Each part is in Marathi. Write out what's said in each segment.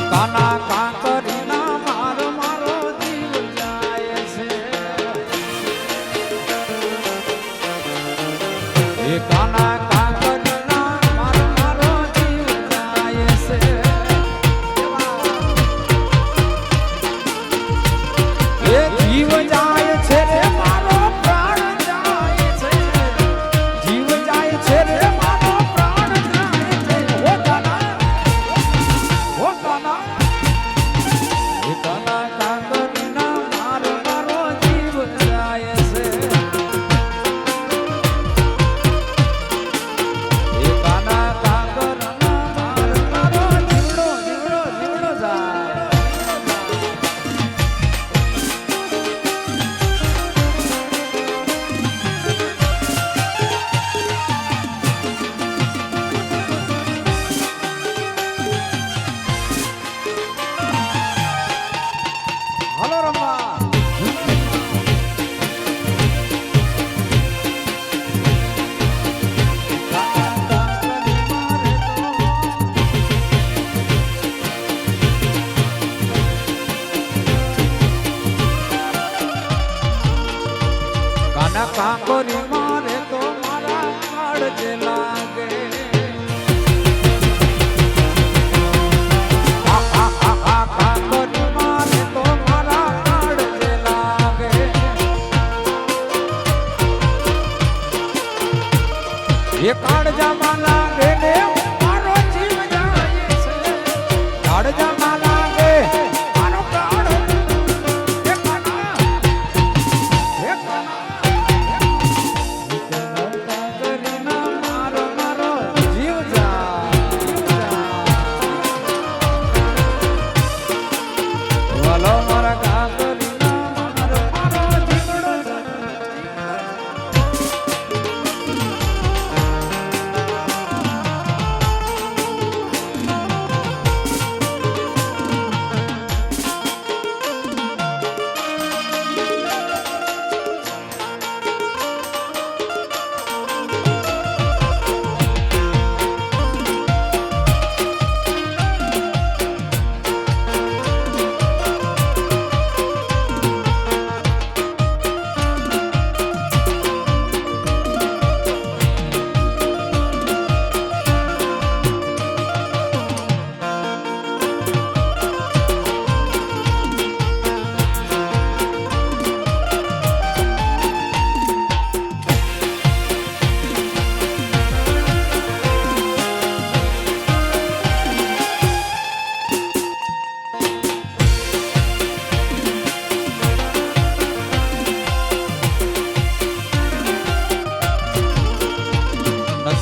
કાના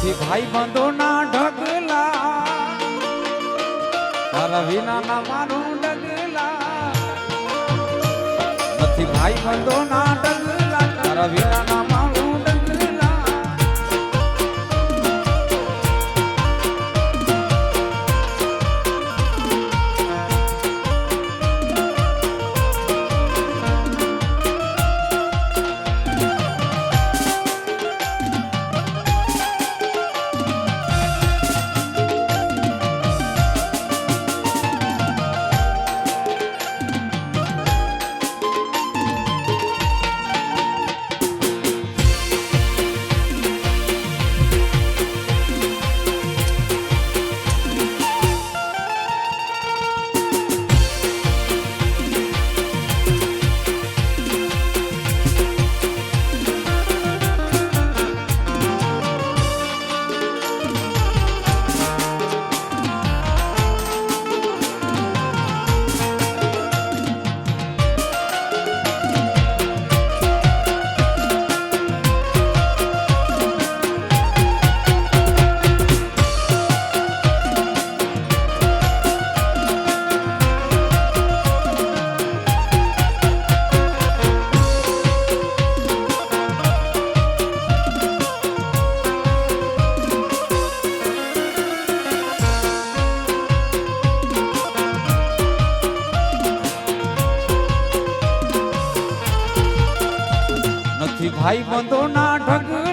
ती भाई बंधू ना ढकला करविना ना मारू डगला ती भाई बंधू ना ढकला करविना ना ભાઈ બંધો ના